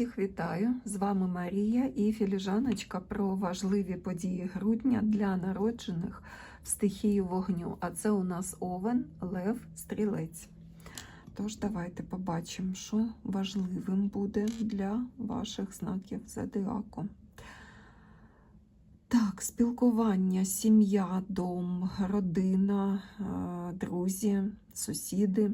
Всіх вітаю! З вами Марія і філіжаночка про важливі події грудня для народжених в стихії вогню. А це у нас овен, лев, стрілець. Тож, давайте побачимо, що важливим буде для ваших знаків зодіаку. Так, спілкування, сім'я, дом, родина, е, друзі, сусіди.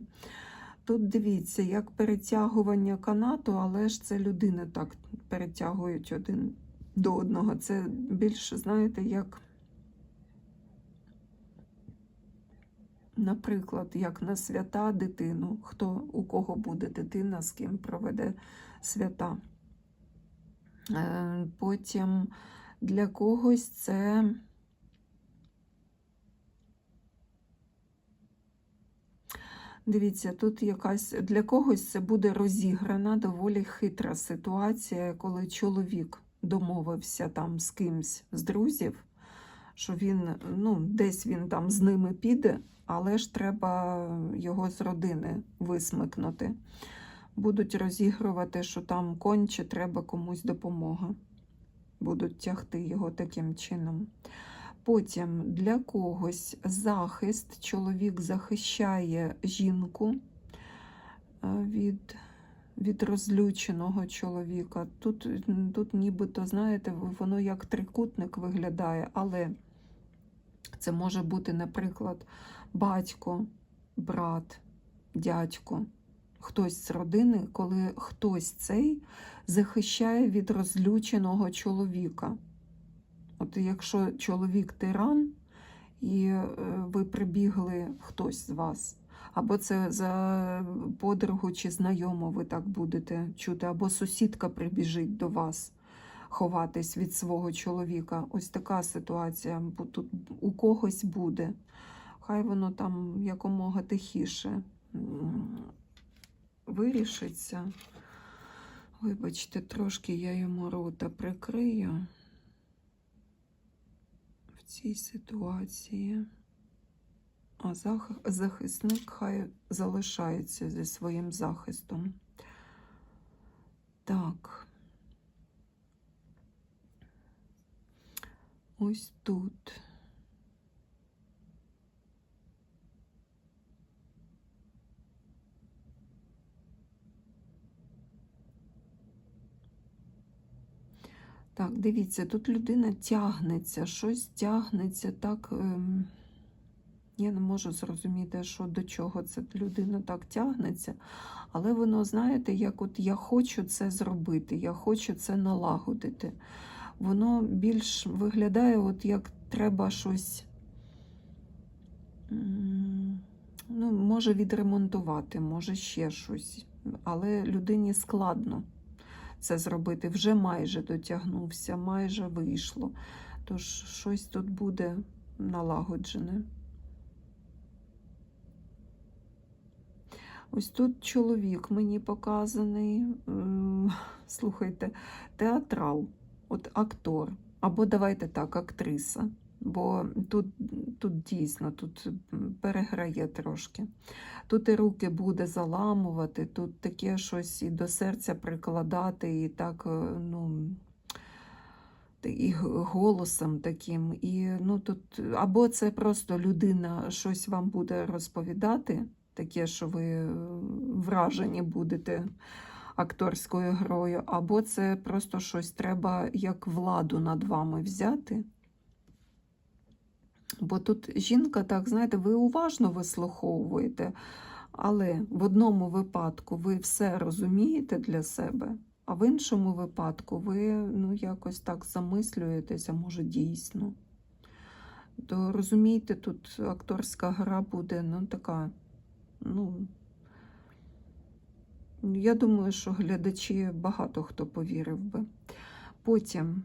Тут дивіться, як перетягування канату, але ж це людини так перетягують один до одного. Це більше, знаєте, як, наприклад, як на свята дитину, хто у кого буде дитина, з ким проведе свята. Е, Потім для когось це. Дивіться, тут якась для когось це буде розіграна доволі хитра ситуація, коли чоловік домовився там з кимсь з друзів, що він ну, десь він там з ними піде, але ж треба його з родини висмикнути. Будуть розігрувати, що там конче треба комусь допомога. Будуть тягти його таким чином. Потім для когось захист, чоловік захищає жінку е, від від розлюченого чоловіка. Тут, тут нібито, знаєте, воно як трикутник виглядає, але це може бути, наприклад, батько, брат, дядько, хтось з родини, коли хтось цей захищає від розлюченого чоловіка. От якщо чоловік тиран, і е, ви прибігли хтось з вас, або це за подругу чи знайому ви так будете чути, або сусідка прибіжить до вас ховатись від свого чоловіка. Ось така ситуація тут у когось буде. Хай воно там якомога тихіше вирішиться. Вибачте, трошки я йому рота прикрию цій ситуації, а захисник хай залишається зі своїм захистом. Так. Ось тут. Так, дивіться, тут людина тягнеться, щось тягнеться так. Ем, я не можу зрозуміти, що до чого ця людина так тягнеться. Але воно, знаєте, як от я хочу це зробити, я хочу це налагодити. Воно більш виглядає, от як треба щось, ну, може відремонтувати, може ще щось. Але людині складно це зробити. Вже майже дотягнувся, майже вийшло. Тож щось тут буде налагоджене. Ось тут чоловік мені показаний, слухайте, театрал, от актор, або давайте так, актриса. Бо тут тут дійсно тут переграє трошки. Тут і руки буде заламувати, тут таке щось і до серця прикладати, і так, е, ну, і голосом таким. І, ну, тут, Або це просто людина щось вам буде розповідати, таке, що ви е, вражені будете акторською грою, або це просто щось треба як владу над вами взяти. Бо тут жінка, так, знаєте, ви уважно вислуховуєте, але в одному випадку ви все розумієте для себе, а в іншому випадку ви ну, якось так замислюєтеся, може, дійсно. То розумієте, тут акторська гра буде ну, така, ну, я думаю, що глядачі багато хто повірив би. Потім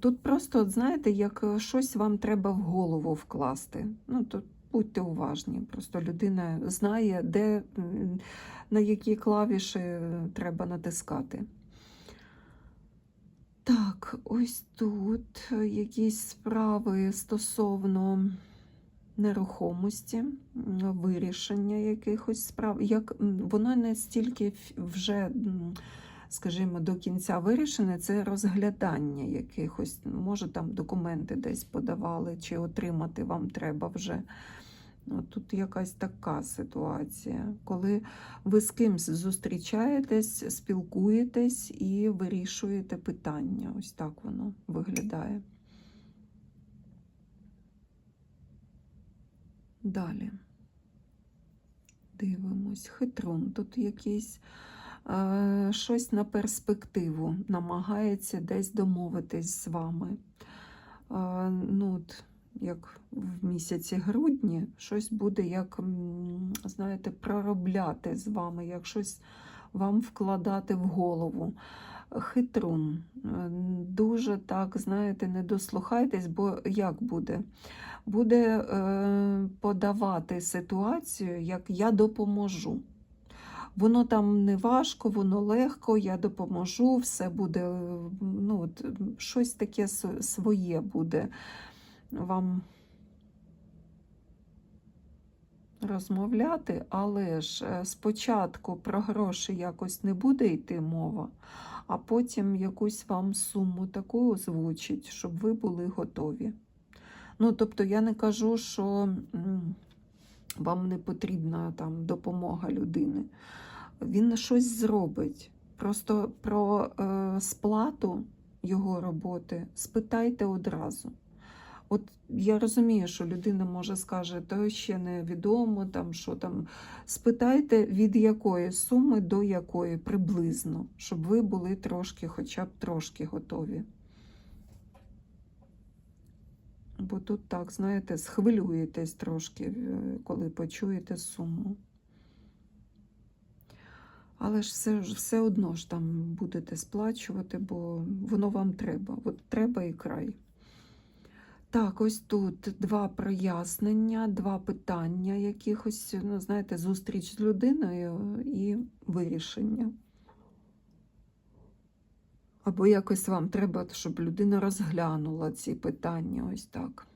тут просто, от знаєте, як щось вам треба в голову вкласти. Ну, тут будьте уважні. Просто людина знає, де, на які клавіші треба натискати. Так, ось тут якісь справи стосовно нерухомості, вирішення якихось справ. Як Воно не стільки вже скажімо, до кінця вирішене, це розглядання якихось, може там документи десь подавали, чи отримати вам треба вже. От Тут якась така ситуація, коли ви з кимсь зустрічаєтесь, спілкуєтесь і вирішуєте питання. Ось так воно виглядає. Далі. Дивимось, хитрун тут якийсь щось на перспективу, намагається десь домовитись з вами. Е, ну, от, як в місяці грудні, щось буде, як, знаєте, проробляти з вами, як щось вам вкладати в голову. Хитрун. Е, Дуже так, знаєте, не дослухайтесь, бо як буде? Буде е, подавати ситуацію, як я допоможу. Воно там не важко, воно легко, я допоможу, все буде, ну, щось таке своє буде вам розмовляти, але ж е, спочатку про гроші якось не буде йти мова, а потім якусь вам суму таку озвучить, щоб ви були готові. Ну, тобто я не кажу, що вам не потрібна там допомога людини. Він щось зробить. Просто про е, сплату його роботи спитайте одразу. От я розумію, що людина може скаже, то ще невідомо, там що там. Спитайте, від якої суми до якої приблизно, щоб ви були трошки, хоча б трошки готові. Бо тут так, знаєте, схвилюєтесь трошки, е, коли почуєте суму. Але ж все, все одно ж там будете сплачувати, бо воно вам треба. От треба і край. Так, ось тут два прояснення, два питання якихось, ну, знаєте, зустріч з людиною і вирішення. Або якось вам треба, щоб людина розглянула ці питання, ось так.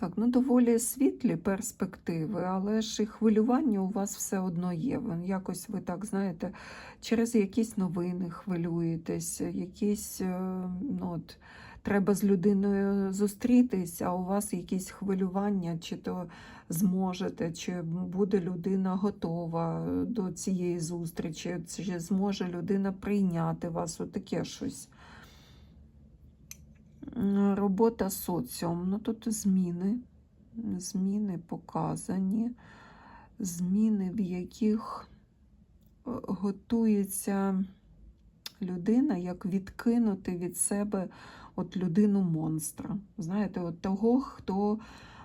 Так, ну доволі світлі перспективи, але ж і хвилювання у вас все одно є. Ви якось ви так знаєте, через якісь новини хвилюєтесь, якісь, е, ну от, треба з людиною зустрітись, а у вас якісь хвилювання, чи то зможете, чи буде людина готова до цієї зустрічі, чи зможе людина прийняти вас, отаке щось. Робота соціум. Ну тут зміни. Зміни показані. Зміни, в яких е, готується людина, як відкинути від себе от людину монстра. Знаєте, от того, хто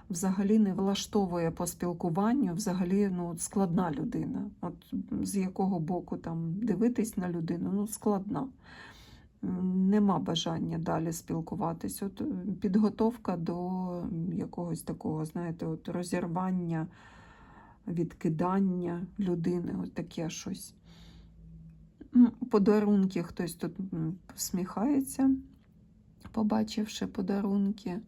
взагалі не влаштовує по спілкуванню, взагалі ну, складна людина. От з якого боку там дивитись на людину, ну складна. Нема бажання далі спілкуватись. От е, підготовка до якогось такого, знаєте, от розірвання, відкидання людини, от таке щось. Подарунки хтось тут м, посміхається, побачивши подарунки.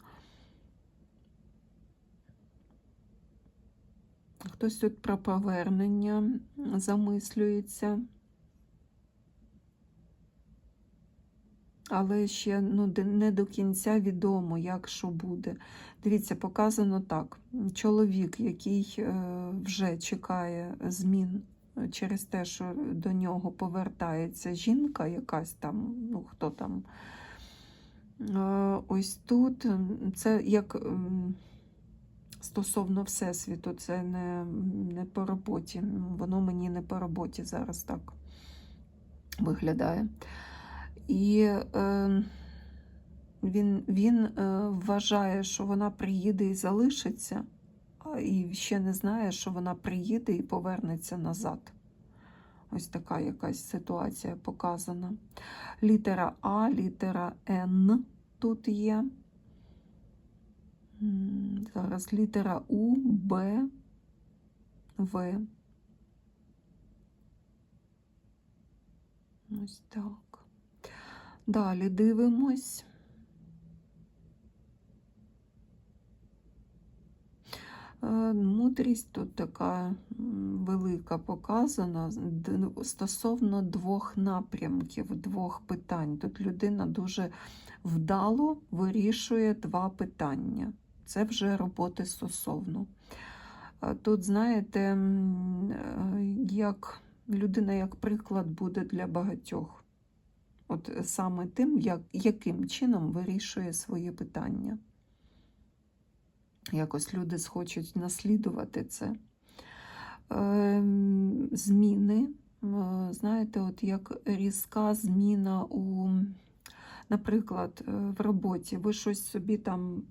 Хтось тут про повернення замислюється. Але ще ну, не до кінця відомо, як що буде. Дивіться, показано так: чоловік, який е, вже чекає змін е, через те, що до нього повертається жінка, якась там, ну хто там. Е, ось тут це як стосовно Всесвіту, це не, не по роботі. Воно мені не по роботі зараз так виглядає. І е, він, він е, вважає, що вона приїде і залишиться, і ще не знає, що вона приїде і повернеться назад. Ось така якась ситуація показана. Літера А, літера Н тут є. Зараз літера У, Б, В. Ось так. Далі дивимось. Е, Мудрість тут така велика показана стосовно двох напрямків, двох питань. Тут людина дуже вдало вирішує два питання. Це вже роботи стосовно. Е, Тут, знаєте, е, як людина як приклад буде для багатьох. От саме тим, як, яким чином вирішує свої питання. Якось люди схочуть наслідувати це. Ем, Зміни, е, знаєте, от як різка зміна у, наприклад, е, в роботі. Ви щось собі там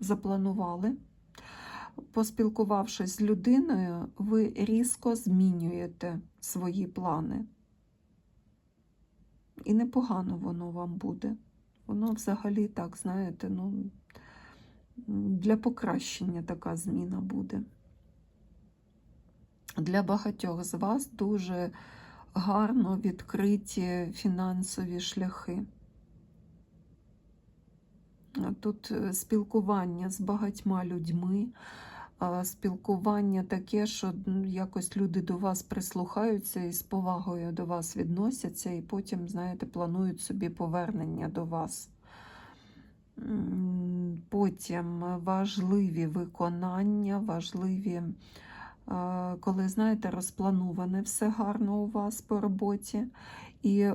запланували. Поспілкувавшись з людиною, ви різко змінюєте свої плани. І непогано воно вам буде. Воно взагалі так, знаєте, ну, для покращення така зміна буде. Для багатьох з вас дуже гарно відкриті фінансові шляхи. Тут е, спілкування з багатьма людьми, спілкування таке, що якось люди до вас прислухаються і з повагою до вас відносяться, і потім, знаєте, планують собі повернення до вас. Потім важливі виконання, важливі, коли, знаєте, розплановане все гарно у вас по роботі. І е,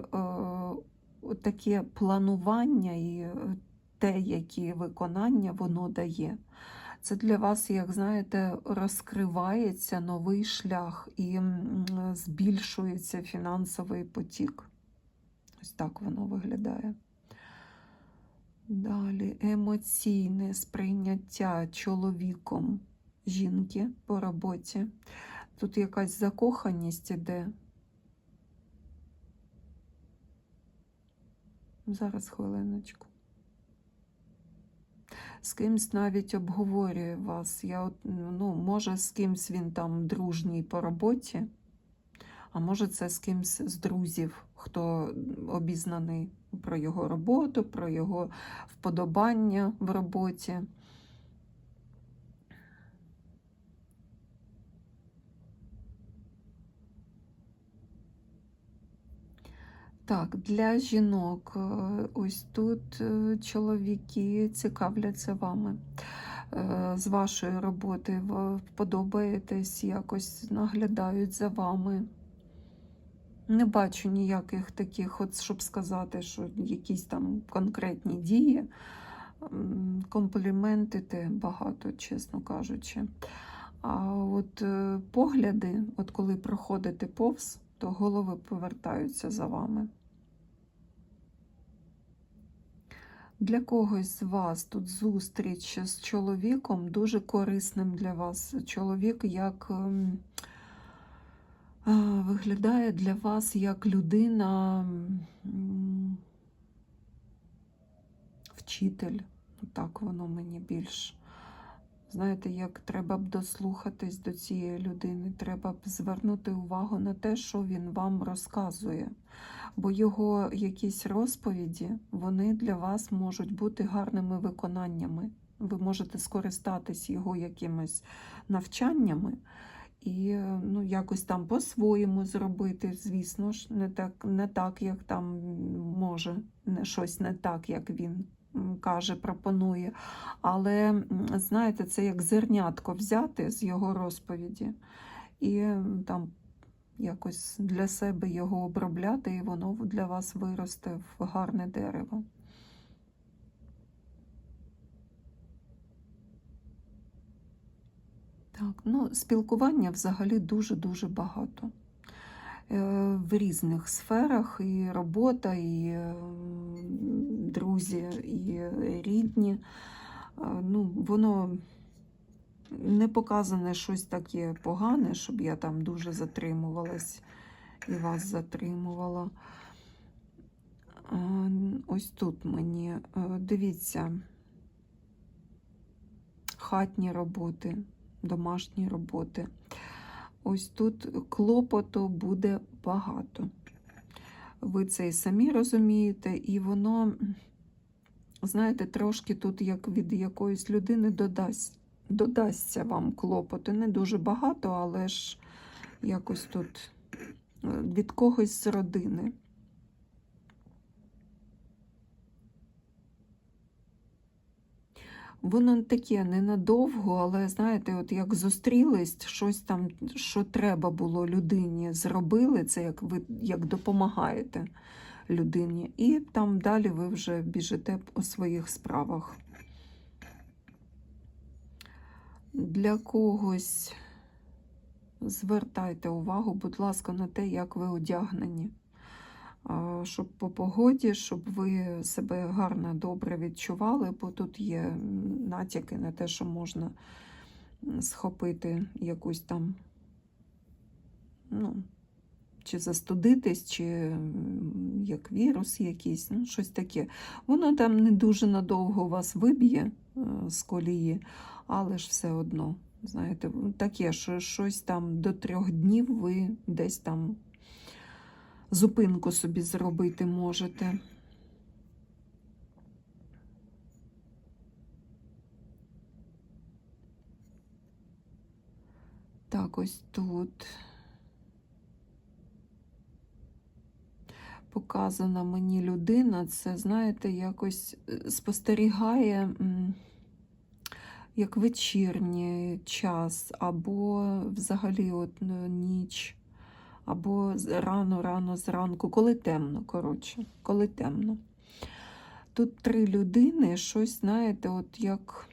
таке планування і е, те, які виконання воно дає. Це для вас, як знаєте, розкривається новий шлях і збільшується фінансовий потік. Ось так воно виглядає. Далі емоційне сприйняття чоловіком жінки по роботі. Тут якась закоханість іде. Зараз хвилиночку. З кимсь навіть обговорює вас. Я ну, може, з кимсь він там дружній по роботі, а може, це з кимсь з друзів, хто обізнаний про його роботу, про його вподобання в роботі. Так, для жінок, е, ось тут е, чоловіки цікавляться вами е, з вашої роботи, подобаєтесь, якось наглядають за вами. Не бачу ніяких таких, от, щоб сказати, що якісь там конкретні дії. М, Компліменти те багато, чесно кажучи. А от погляди, от коли проходите повз, то голови повертаються за вами. Для когось з вас тут зустріч з чоловіком дуже корисним для вас. Чоловік як ем, виглядає для вас як людина, вчитель. Так воно мені більш. Знаєте, як треба б дослухатись до цієї людини, треба б звернути увагу на те, що він вам розказує. Бо його якісь розповіді, вони для вас можуть бути гарними виконаннями. Ви можете скористатись його якимись навчаннями і ну, якось там по-своєму зробити, звісно ж, не так, не так, як там може, не щось не так, як він каже, пропонує. Але знаєте, це як зернятко взяти з його розповіді і там якось для себе його обробляти, і воно для вас виросте в гарне дерево. Так, ну, спілкування взагалі дуже-дуже багато. Е, В різних сферах і робота, і друзі, і рідні. Е, Ну, воно не показане щось таке погане, щоб я там дуже затримувалась і вас затримувала. Е, Ось тут мені, е, дивіться, хатні роботи, домашні роботи. Ось тут клопоту буде багато. Ви це і самі розумієте, і воно, знаєте, трошки тут як від якоїсь людини додасть додасться вам клопоту. Не дуже багато, але ж якось тут е, від когось з родини. Воно таке ненадовго, але знаєте, от як зустрілись, щось там, що треба було людині, зробили, це як ви як допомагаєте людині, і там далі ви вже біжите у своїх справах. Для когось звертайте увагу, будь ласка, на те, як ви одягнені. Щоб по погоді, щоб ви себе гарно, добре відчували, бо тут є натяки на те, що можна схопити якусь там, ну, чи застудитись, чи як вірус якийсь, ну, щось таке. Воно там не дуже надовго вас виб'є е, з колії, але ж все одно, знаєте, таке, що щось там до трьох днів ви десь там зупинку собі зробити можете. Так, ось тут показана мені людина, це, знаєте, якось е, спостерігає як вечірній час, або взагалі от ну, ніч або рано-рано зранку, коли темно, коротше, коли темно. Тут три людини, щось, знаєте, от як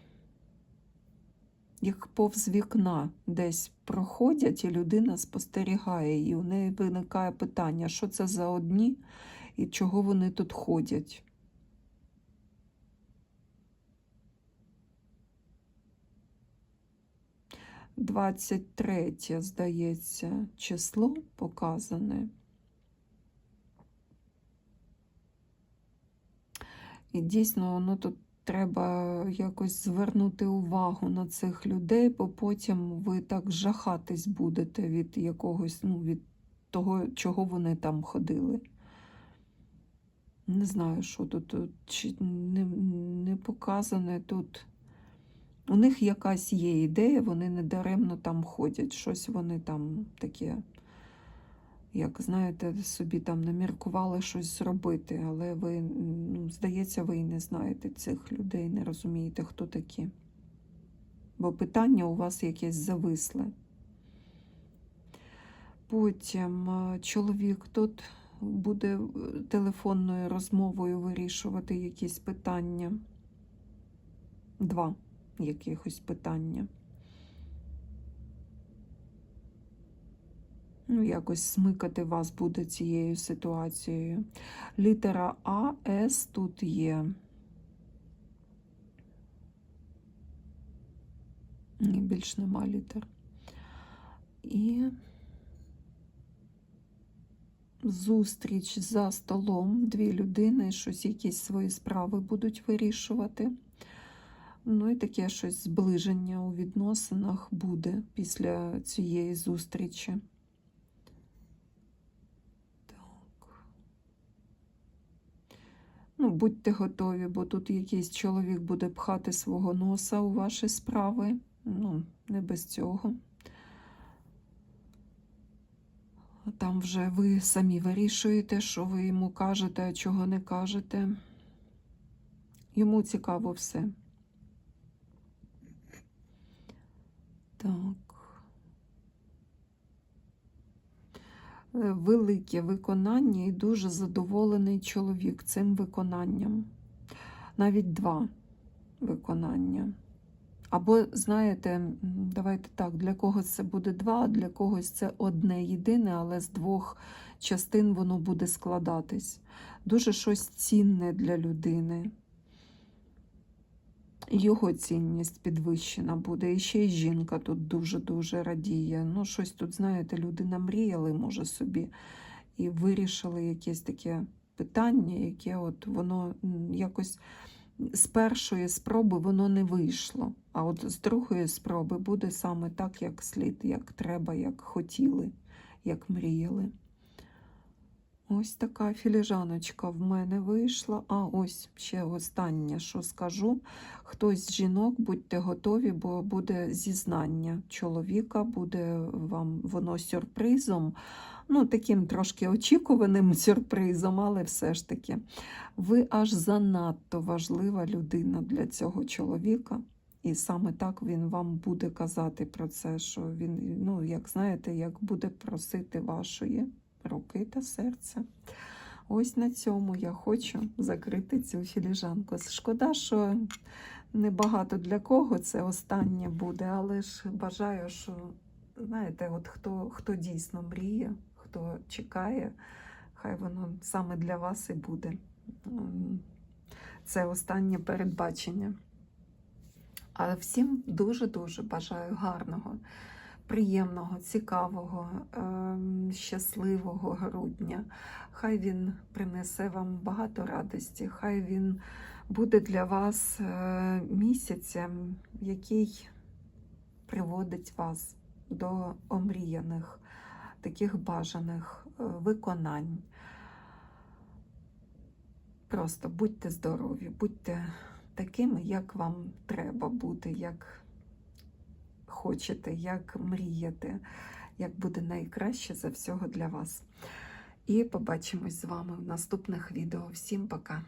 як повз вікна десь проходять, і людина спостерігає, і у неї виникає питання, що це за одні і чого вони тут ходять. Двадцять третє, здається, число показане. І дійсно, воно тут треба якось звернути увагу на цих людей, бо потім ви так жахатись будете від якогось, ну, від того, чого вони там ходили. Не знаю, що тут, чи не, не показане тут. У них якась є ідея, вони не даремно там ходять. Щось вони там таке, як знаєте, собі там наміркували щось зробити, але ви, ну, здається, ви і не знаєте цих людей, не розумієте, хто такі. Бо питання у вас якесь зависле. Потім чоловік тут буде телефонною розмовою вирішувати якісь питання. Два якихось питання. Ну, якось смикати вас буде цією ситуацією. Літера А, С тут є. Ні, більш нема літер. І зустріч за столом. Дві людини щось якісь свої справи будуть вирішувати. Ну і таке щось зближення у відносинах буде після цієї зустрічі. Так. Ну, будьте готові, бо тут якийсь чоловік буде пхати свого носа у ваші справи. Ну, не без цього. Там вже ви самі вирішуєте, що ви йому кажете, а чого не кажете. Йому цікаво все. Так. Е, велике виконання і дуже задоволений чоловік цим виконанням. Навіть два виконання. Або, знаєте, давайте так, для когось це буде два, а для когось це одне єдине, але з двох частин воно буде складатись. Дуже щось цінне для людини його цінність підвищена буде. І ще й жінка тут дуже-дуже радіє. Ну, щось тут, знаєте, люди намріяли, може, собі, і вирішили якесь таке питання, яке от воно якось з першої спроби воно не вийшло. А от з другої спроби буде саме так, як слід, як треба, як хотіли, як мріяли. Ось така філіжаночка в мене вийшла. А ось ще останнє, що скажу. Хтось з жінок, будьте готові, бо буде зізнання чоловіка, буде вам воно сюрпризом. Ну, таким трошки очікуваним сюрпризом, але все ж таки, ви аж занадто важлива людина для цього чоловіка. І саме так він вам буде казати про це, що він, ну, як знаєте, як буде просити вашої руки та серця. Ось на цьому я хочу закрити цю філіжанку. Шкода, що небагато для кого це останнє буде, але ж бажаю, що знаєте, от хто, хто дійсно мріє, хто чекає, хай воно саме для вас і буде. Це останнє передбачення. А всім дуже-дуже бажаю гарного, приємного, цікавого, ем, щасливого грудня. Хай він принесе вам багато радості, хай він буде для вас е, місяцем, який приводить вас до омріяних, таких бажаних е, виконань. Просто будьте здорові, будьте такими, як вам треба бути, як хочете, як мрієте, як буде найкраще за всього для вас. І побачимось з вами в наступних відео. Всім пока!